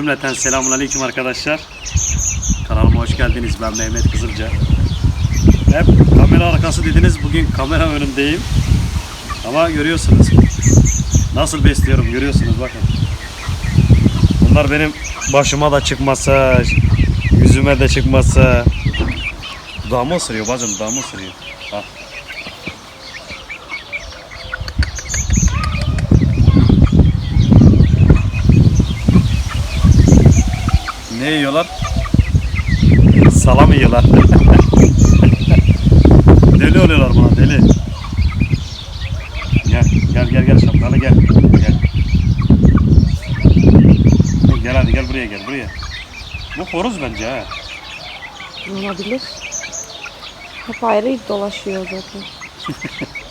Cümleten selamun aleyküm arkadaşlar. Kanalıma hoş geldiniz. Ben Mehmet Kızılca. Hep kamera arkası dediniz. Bugün kamera önündeyim. Ama görüyorsunuz. Nasıl besliyorum görüyorsunuz bakın. Bunlar benim başıma da çıkmasa, yüzüme de çıkmasa. Dudağımı ısırıyor bacım, dudağımı ısırıyor. Al. Ne yiyorlar? Salam yiyorlar. deli oluyorlar buna deli. Gel gel gel gel şapkalı gel. Gel. Gel hadi gel buraya gel buraya. Bu horoz bence ha. Olabilir. Hep ayrı dolaşıyor zaten.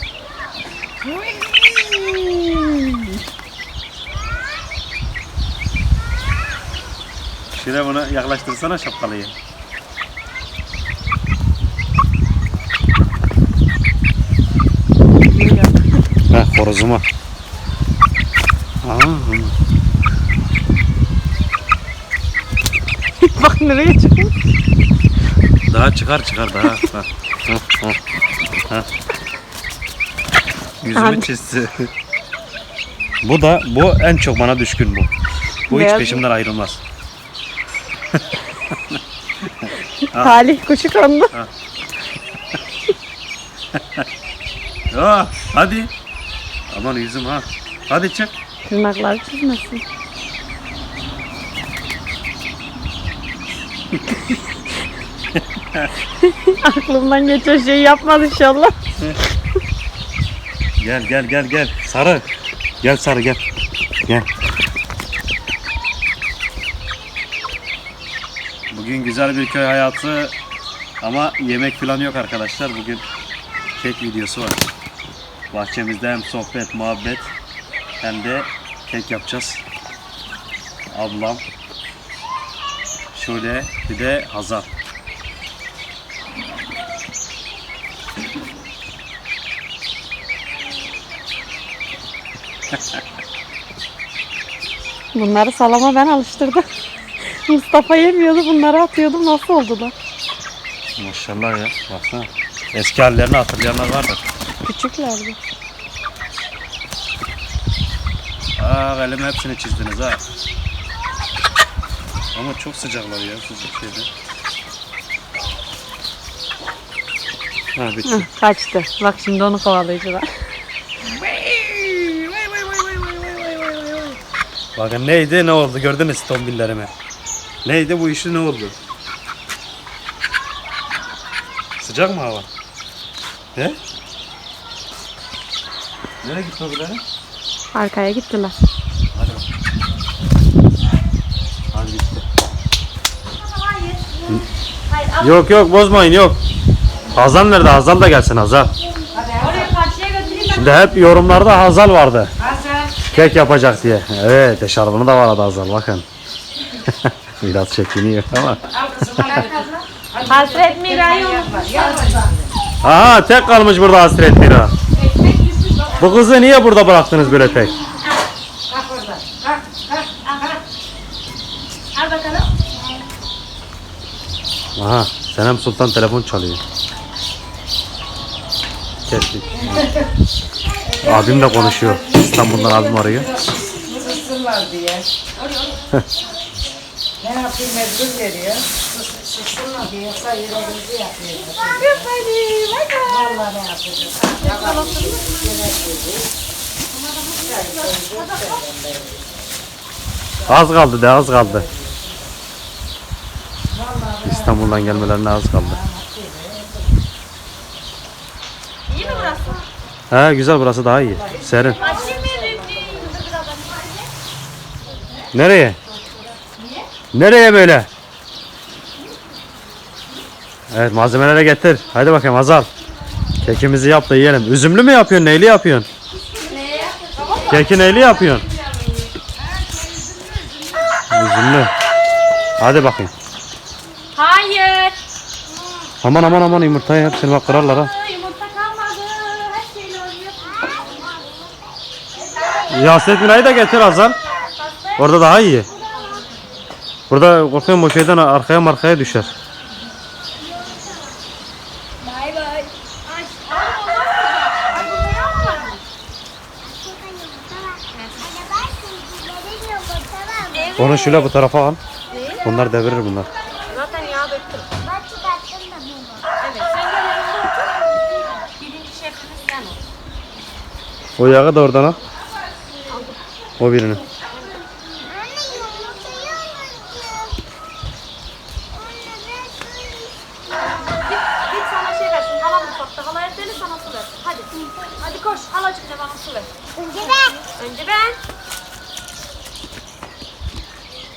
Şöyle bunu yaklaştırsana şapkalıyı. Ha horozuma. Aa, Bak nereye çıkıyor? daha çıkar çıkar daha. Ha, ha, ha, ha. Yüzümü Abi. çizdi. bu da bu en çok bana düşkün bu. Bu hiç Beyaz peşimden ayrılmaz. Talih kuşu kondu. Aa, hadi. Aman yüzüm ha. Hadi çık. Tırnakları çizmesin. Aklımdan geçen şeyi yapmaz inşallah. Gel gel gel gel. Sarı. Gel sarı gel. Gel. Bugün güzel bir köy hayatı ama yemek falan yok arkadaşlar. Bugün kek videosu var. Bahçemizde hem sohbet, muhabbet hem de kek yapacağız. Ablam, şöyle bir de Hazar. Bunları salama ben alıştırdım. Mustafa yemiyordu bunları atıyordum nasıl oldu da? Maşallah ya. Baksana. Eski hallerini hatırlayanlar vardır. Küçüklerdi. Aa elime hepsini çizdiniz ha. Ama çok sıcaklar ya sıcak şeyde. Ha bitti. Hah, kaçtı. Bak şimdi onu kovalayıcılar. Bakın neydi ne oldu gördünüz tombillerime. Neydi bu işi ne oldu? Sıcak mı hava? He? Nereye gitti o birileri? Arkaya gittiler. Hadi bak. Hadi gitti. Yok yok bozmayın yok. Hazal nerede? Hazal da gelsin Hazal. Oraya karşıya götüreyim Şimdi hep yorumlarda Hazal vardı. Hazır. Kek yapacak diye. Evet eşarbını da vardı Hazal bakın. Biraz çekiniyor ama. Hasret Mira'yı Aha tek kalmış burada hasret Mira. Bu kızı niye burada bıraktınız böyle tek? Aha Senem Sultan telefon çalıyor. Kestik. Abim de konuşuyor. İstanbul'dan abim arıyor. Diye. ne yapayım mecbur veriyor. Sıksınlar diye yoksa yüreğimizi yapıyor. Vallahi ne yapacağız? Az kaldı de az kaldı. İstanbul'dan gelmelerine az kaldı. İyi mi burası? He güzel burası daha iyi. Serin. Nereye? Nereye böyle? Evet malzemelere getir. Hadi bakayım Hazal. Kekimizi yap da yiyelim. Üzümlü mü yapıyorsun? Neyli yapıyorsun? Keki neyli yapıyorsun? Üzümlü. Hadi bakayım. Hayır. Aman aman aman yumurtayı hepsini bak kırarlar ha. Yumurta kalmadı. Her şeyle oynuyor. Yasemin Mina'yı da getir Hazal. Orada daha iyi. Burada korkuyorum o şeyden arkaya markaya düşer. Bay bay. Onu şöyle bu tarafa al. Bunlar devirir bunlar. Zaten yağ döktüm. Evet sen gel. Birinci şefimiz sen ol. O yağı da oradan al. O birini. Git sana şey versin. Hala mutfakta. Hala evdeli sana su versin. Hadi. Hadi koş. Halacık da bana su ver. Önce ben. Önce ben.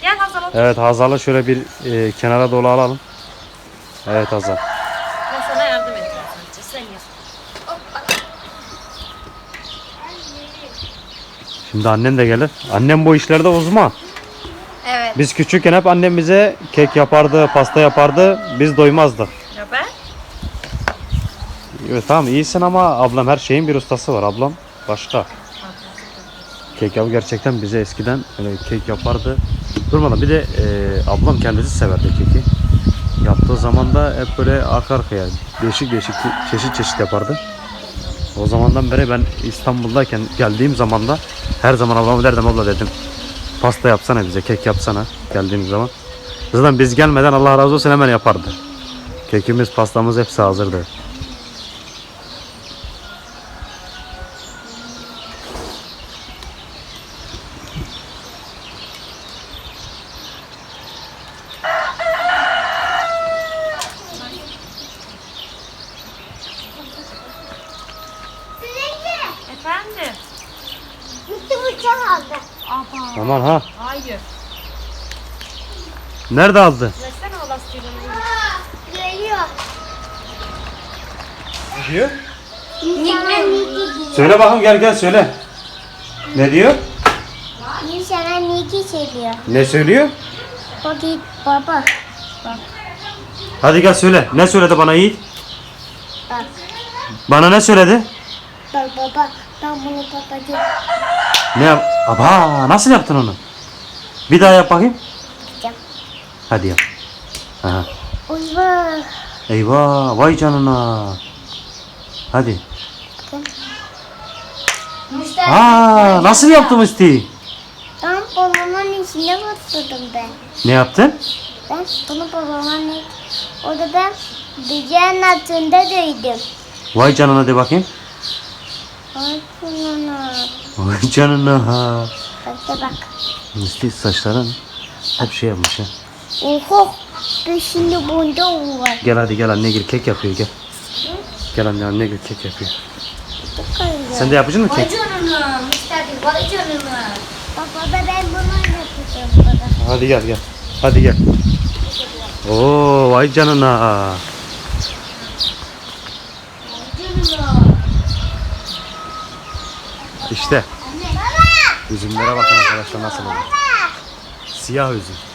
Gel Hazal otur. Evet Hazal'ı şöyle bir e, kenara doğru alalım. Evet Hazal. Ben sana yardım edeceğim sadece. Sen yap. Şimdi annem de gelir. Annem bu işlerde uzman. Evet. Biz küçükken hep annem bize kek yapardı, pasta yapardı. Biz doymazdık. Ya ben? Evet, tamam iyisin ama ablam her şeyin bir ustası var. Ablam başka. Kek yap gerçekten bize eskiden öyle kek yapardı. Durmadan bir de e, ablam kendisi severdi keki. Yaptığı zaman da hep böyle arka arkaya değişik değişik çeşit çeşit yapardı. O zamandan beri ben İstanbul'dayken geldiğim zaman da her zaman ablama derdim abla dedim. Pasta yapsana bize, kek yapsana geldiğimiz zaman. Zaten biz gelmeden Allah razı olsun hemen yapardı. Kekimiz, pastamız hepsi hazırdı. Efendim? Gitti bıçak aldı. Aba. Aman ha. Hayır. Nerede aldı? Versene o lastiğini. Geliyor. diyor? Nişana Niki Söyle bakayım gel gel söyle. Ne diyor? Nişana Niki söylüyor. Ne söylüyor? O git baba. Hadi gel söyle. Ne söyledi bana Yiğit? Bak. Bana ne söyledi? Bak baba. Ben bunu babacığım. Ne yap? Aba nasıl yaptın onu? Bir daha yap bakayım. Hadi yap. Aha. Uyva. Eyvah vay canına. Hadi. Müşteri. Aa nasıl yaptın Musti? Ben babamın içine batırdım ben. Ne yaptın? Ben bunu babamın içine... O da ben bıçağın altında duydum. Vay canına de bakayım. Ay kulağına. Vay canına. Bak da bak. Musti saçların hep şey yapmış ha. Oho. Ben şimdi bunda var. Gel hadi gel anne gel kek yapıyor gel. Gel anne anne gel kek yapıyor. Sen de yapacaksın mı kek? canına. Müşteri vay canına. Baba ben bunu yapacağım baba. Hadi gel gel. Hadi gel. Oo vay canına. İşte üzümlere bakın arkadaşlar nasıl oldu. Siyah üzüm.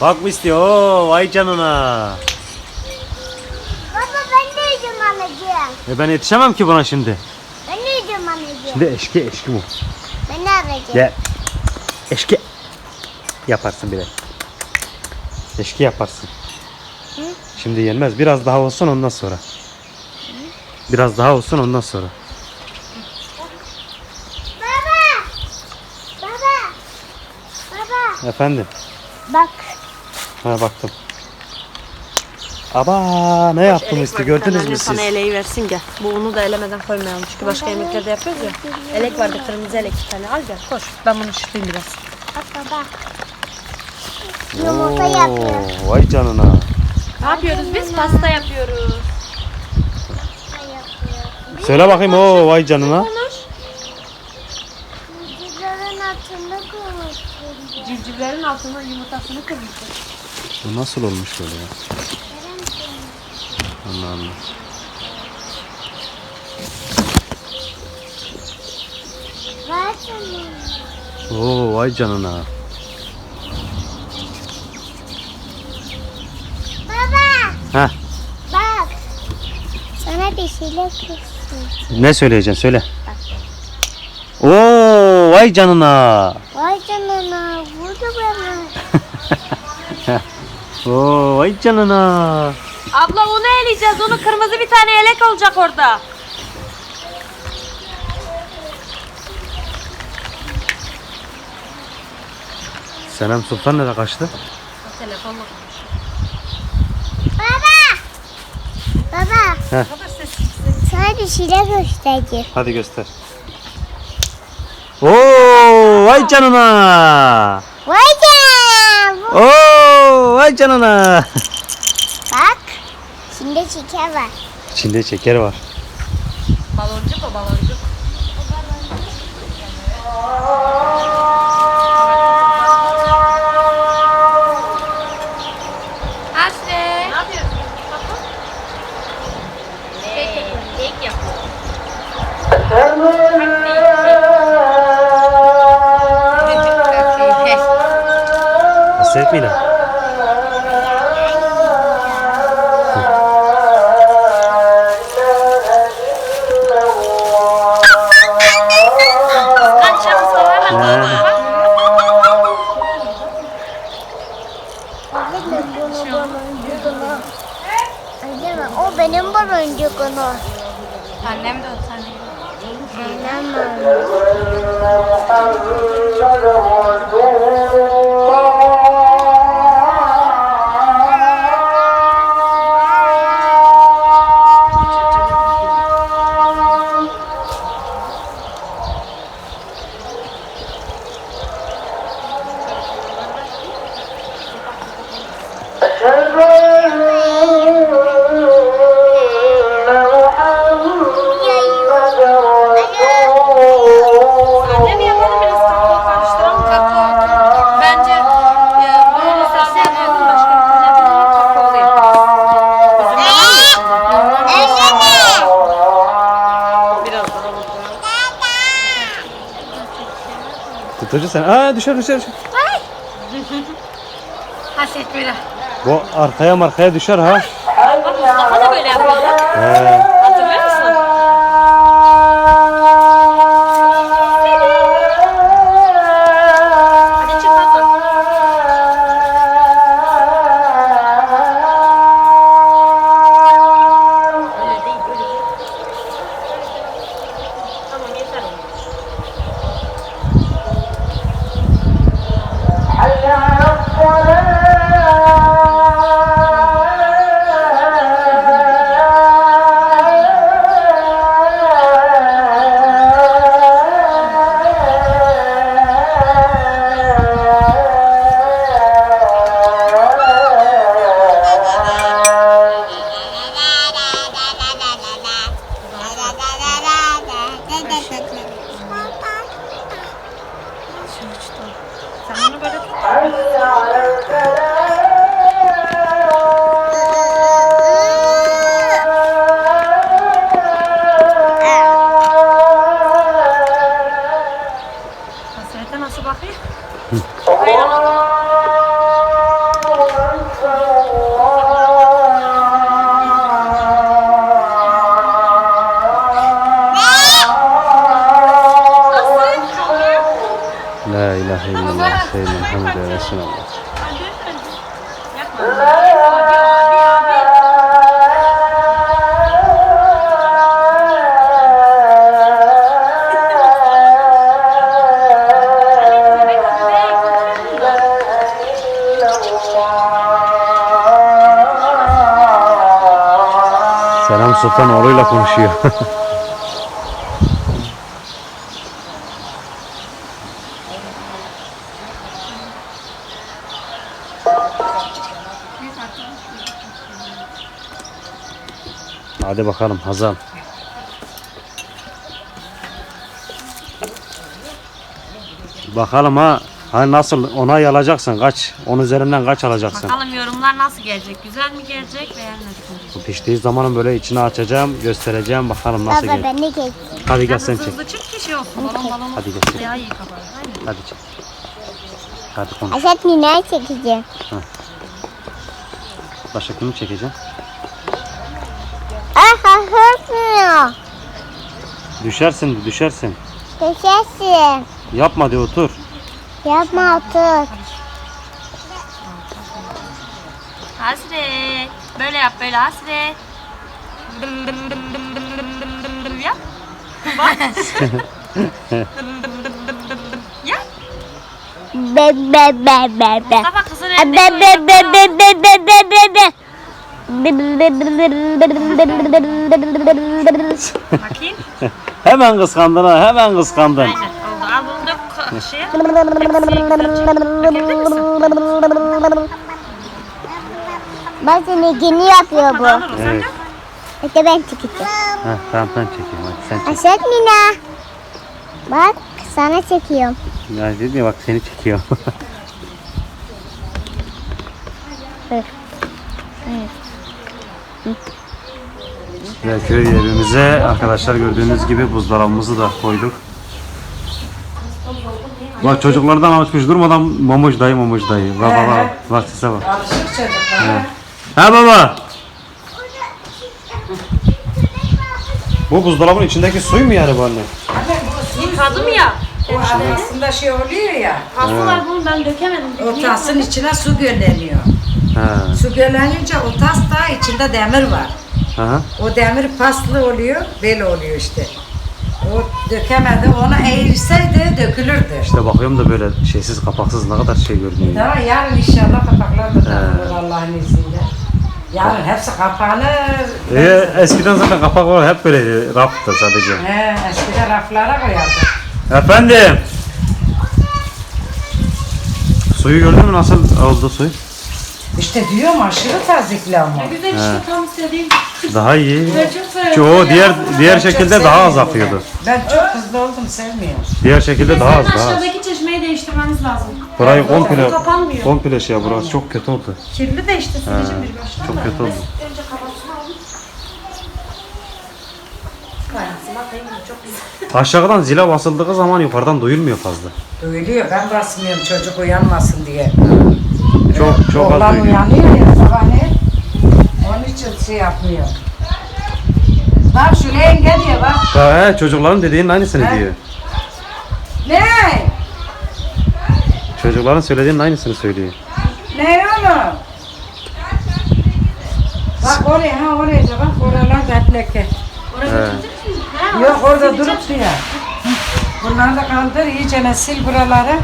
Bak Misti o vay canına. Baba ben de yiyeceğim anacığım. E ben yetişemem ki buna şimdi. Ben de yiyeceğim anacığım. Şimdi eşki eşki bu. Ben de alacağım. Gel. Eşki. Yaparsın bile. Eşki yaparsın. Şimdi yenmez. Biraz daha olsun ondan sonra. Biraz daha olsun ondan sonra. Baba. Baba. Baba. Efendim. Bak. Ha baktım. Aba ne yaptım işte gördünüz mü siz? Sana eleği versin gel. Bu unu da elemeden koymayalım çünkü başka yemeklerde yapıyoruz ya. Elek vardı kırmızı elek bir tane al gel koş. Ben bunu şişireyim biraz. Bak baba. Yumurta yapıyor. Oo, Vay canına. Ne yapıyoruz biz? Pasta yapıyoruz. Söyle bakayım o vay canına. Civcivlerin altına yumurtasını kırmıştık. Bu nasıl olmuş böyle ya? Allah Allah. Oo vay canına. Baba. Heh. Bak. Sana bir şeyler kızsın. Ne söyleyeceksin söyle. Oo vay canına. Vay canına vurdu bana. Oo vay canına. Abla onu eleyeceğiz. Onu kırmızı bir tane yelek olacak orada. Senem Sultan nereye kaçtı? Telefonla Baba. Baba. Heh. Sana bir şeyler göstereceğim. Hadi göster. Oo vay canına. Vay canına. bu- Oo vay canına. Bak. Şimdi şeker var. İçinde şeker var. Baloncuk o baloncuk. Aslı. Ne yapıyorsun? Kek, kek yap. Hasret miyle? Tutucu sen. Aa düşer düşer. düşer. Haset Mira. Bu arkaya markaya düşer ha. Mustafa da böyle yapıyordu. He. Selam Sultan oğluyla konuşuyor. Hadi bakalım Hazal. Bakalım ha. Hani nasıl onay alacaksın kaç? Onun üzerinden kaç alacaksın? Bakalım yorumlar nasıl gelecek? Güzel mi gelecek, beğenmedik mi? Bu piştiği zaman böyle içini açacağım, göstereceğim. Bakalım nasıl Baba gelecek. ben de geçtim. Hadi gel sen çek. hızlı çık ki şey olsun. Balon balon Hadi olsun. gel. Daha iyi kabar. Aynen. Hadi çek. Hadi konuş. Aşat nine çekeceğim. Başka kimi çekeceğim? Aha hırmıyor. Düşersin, düşersin. Düşersin. Yapma de otur. Yapma otur. Hasret. Böyle yap böyle hasret. Yap. Bak. Yap. Be be be be be. Mustafa kızın Be elinde be be be be be be be be be. Bakayım. Hemen kıskandın ha hemen kıskandın. Aynen Dökebilir misin? Bak seni yeni yapıyor bu. Alır o sen Evet. Hadi ben çekeceğim. Heh, tamam ben çekeyim hadi sen çek. Aşağı Mina. Bak sana çekiyorum. Ya dedim ya bak seni çekiyor. Ve köy evimize arkadaşlar gördüğünüz gibi buzdolabımızı da koyduk. Bak çocuklardan alışmış durmadan mamuş dayı mamuş dayı. Bak bak bak. Bak sese bak. Alışık çocuklar. Ha baba. Bu buzdolabının içindeki suyu mu yani bu anne? Yıkadım ya. O arasında şey oluyor ya. Aslında bunu ben dökemedim. O tasın içine su gölleniyor. Ha. Su göllenince o tas da içinde demir var. Aha. O demir paslı oluyor, böyle oluyor işte. O dökemedi, onu eğilseydi dökülürdü. İşte bakıyorum da böyle şeysiz kapaksız ne kadar şey görünüyor. Daha yarın inşallah kapaklar da takılır Allah'ın izniyle. Yarın hepsi kapanır. Ee, eskiden zaten kapak var hep böyleydi. Raftı sadece. He, eskiden raflara koyardı. Efendim. Suyu gördün mü nasıl oldu suyu? İşte diyorum aşırı tazikli ama. Güzel işte tam istediğim. Daha iyi. Çok severim. Çoğu diğer diğer Ben çok şekilde daha az sevmiyorum akıyordu. Ben, ben çok hızlı oldum sevmiyorum. Diğer şekilde daha az daha az. Aşağıdaki çeşmeyi değiştirmeniz lazım. Burayı komple Kapanmıyor. komple şey burası çok kötü oldu. Kirli de işte sileceğim bir baştan Çok da. kötü oldu. Önce kafasını bakayım çok güzel. Aşağıdan zile basıldığı zaman yukarıdan duyulmuyor fazla. Duyuluyor. Ben basmıyorum çocuk uyanmasın diye. Çok çok az Oğlan duyuluyor. uyanıyor ya sabahleyin. Onun için şey yapmıyor. Bak şu yenge diyor bak. Ha, he, çocukların dediğinin aynısını He. diyor. Ne? Çocukların söylediğinin aynısını söylüyor. Ne oğlum? Bak oraya ha oraya da bak oralar dertleke. He. Yok orada durup diyor. Bunları da kaldır iyice sil buraları.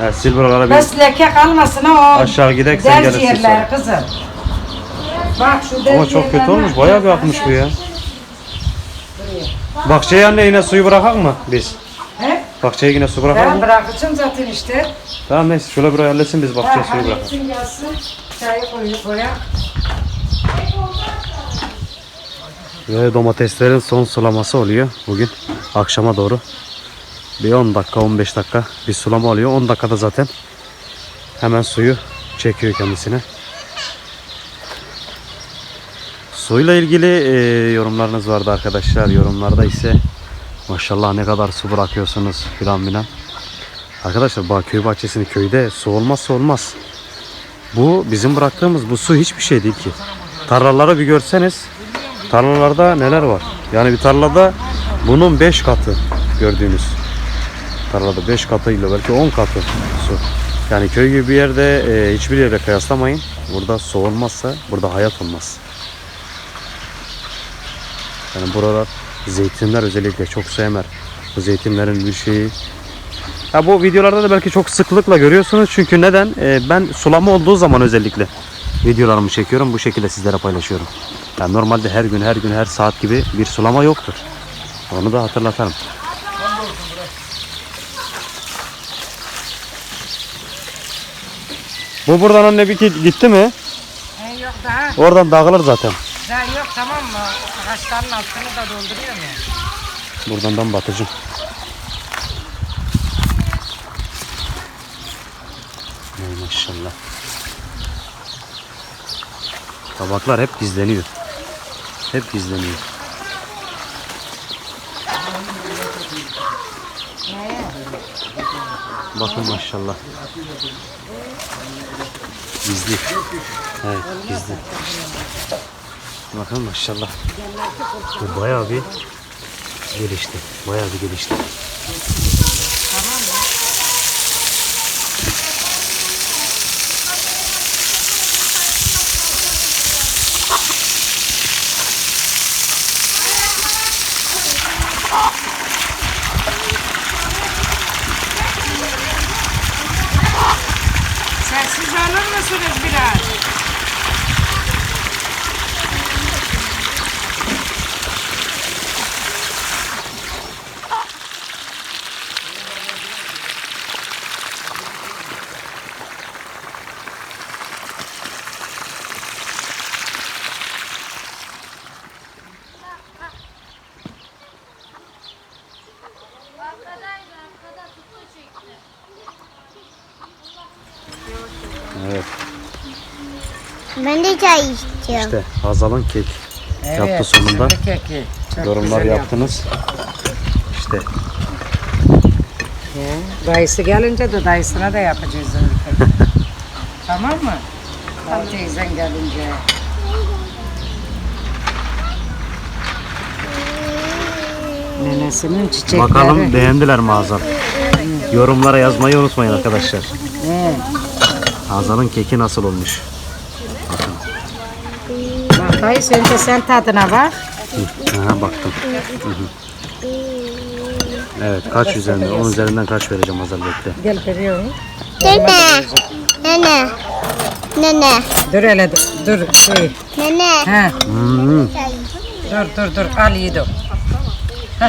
He, sil buralara bir Bes leke kalmasın ha o. Aşağı gidek, sen derz gelirsin yerler sonra. kızım. Bak şu derz Ama çok kötü yerlerine- olmuş. Bayağı bir akmış bu ya. Bahçeye anne yine suyu bırakak mı biz? He? Bahçeye yine su bırakak Ben mı? bırakacağım zaten işte. Tamam neyse şöyle buraya halletsin biz bahçeye suyu bırakalım. halletsin gelsin. Çayı koyup koyar. Ve domateslerin son sulaması oluyor bugün akşama doğru. Bir 10 dakika 15 dakika bir sulama oluyor. 10 dakikada zaten hemen suyu çekiyor kendisine. Suyla ilgili e, yorumlarınız vardı arkadaşlar. Yorumlarda ise maşallah ne kadar su bırakıyorsunuz filan filan. Arkadaşlar bak köy bahçesini köyde su olmazsa olmaz. Bu bizim bıraktığımız bu su hiçbir şey değil ki. Tarlaları bir görseniz tarlalarda neler var. Yani bir tarlada bunun 5 katı gördüğünüz. Tarlada 5 katıyla belki 10 katı su. Yani köy gibi bir yerde e, hiçbir yere kıyaslamayın. Burada su olmazsa burada hayat olmaz. Yani buralar zeytinler özellikle çok su. Bu zeytinlerin bir şeyi ya bu videolarda da belki çok sıklıkla görüyorsunuz. Çünkü neden? Ee, ben sulama olduğu zaman özellikle videolarımı çekiyorum. Bu şekilde sizlere paylaşıyorum. Yani normalde her gün, her gün, her saat gibi bir sulama yoktur. Onu da hatırlatalım. Bu buradan anne bir gitti mi? He, yok daha. Oradan dağılır zaten. Daha yok tamam mı? Ağaçların altını da dolduruyor mu? Buradan ben batacağım. Ey maşallah. Tabaklar hep gizleniyor. Hep gizleniyor. Bakın maşallah. Gizli. Evet gizli. Bakın maşallah. Bu bayağı bir Gelişti. Bayağı bir gelişti. Sessiz olur musunuz biraz? Evet. Ben de çay istiyorum. İşte Hazal'ın kek yaptı sonunda. keki. Çok Yorumlar yaptınız. İşte. Dayısı gelince de dayısına da yapacağız tamam mı? Al teyzen gelince. Nenesinin çiçekleri. bakalım beğendiler mi Hazal? Yorumlara yazmayı unutmayın arkadaşlar. He. Hazal'ın keki nasıl olmuş? Bak dayı sen tadına bak. Aha baktım. Hı hı. Evet kaç üzerinden? 10 üzerinden kaç vereceğim Hazal bekle. Gel veriyorum. Nene. Nene. Nene. Dur hele dur, dur şey. Nene. He. Hmm, Dur dur dur al yiğidim.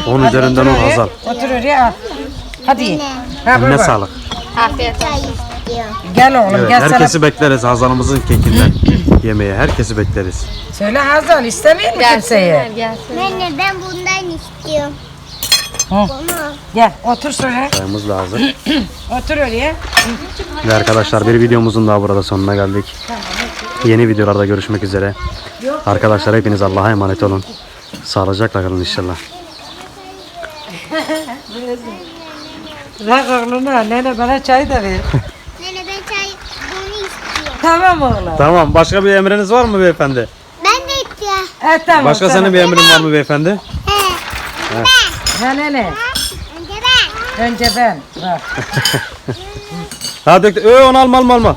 10 üzerinden 10 Hazal. Otur oraya al. Hadi. Ha, Eline sağlık. Afiyet istiyorum. Gel oğlum Evet, gel herkesi bekleriz Hazal'ımızın kekinden yemeye. Herkesi bekleriz. Söyle Hazal istemiyor mu kimseye? gelsin. Nene ben bundan istiyorum. Hı. Bunu. Gel otur şuraya. Çayımız da hazır. Otur oraya. Ve arkadaşlar bir videomuzun daha burada sonuna geldik. Yeni videolarda görüşmek üzere. Arkadaşlar hepiniz Allah'a emanet olun. Sağlıcakla kalın inşallah. Bırak oğluna nene bana çay da ver. Nene ben çay bunu istiyorum. Tamam oğlum. Tamam. Başka bir emriniz var mı beyefendi? Ben de istiyorum. E, tamam. Başka tamam. senin bir emrin var mı beyefendi? He. Ha nene. Önce ben. Önce ben. Bak. Ha dök. Ö, onu alma alma alma.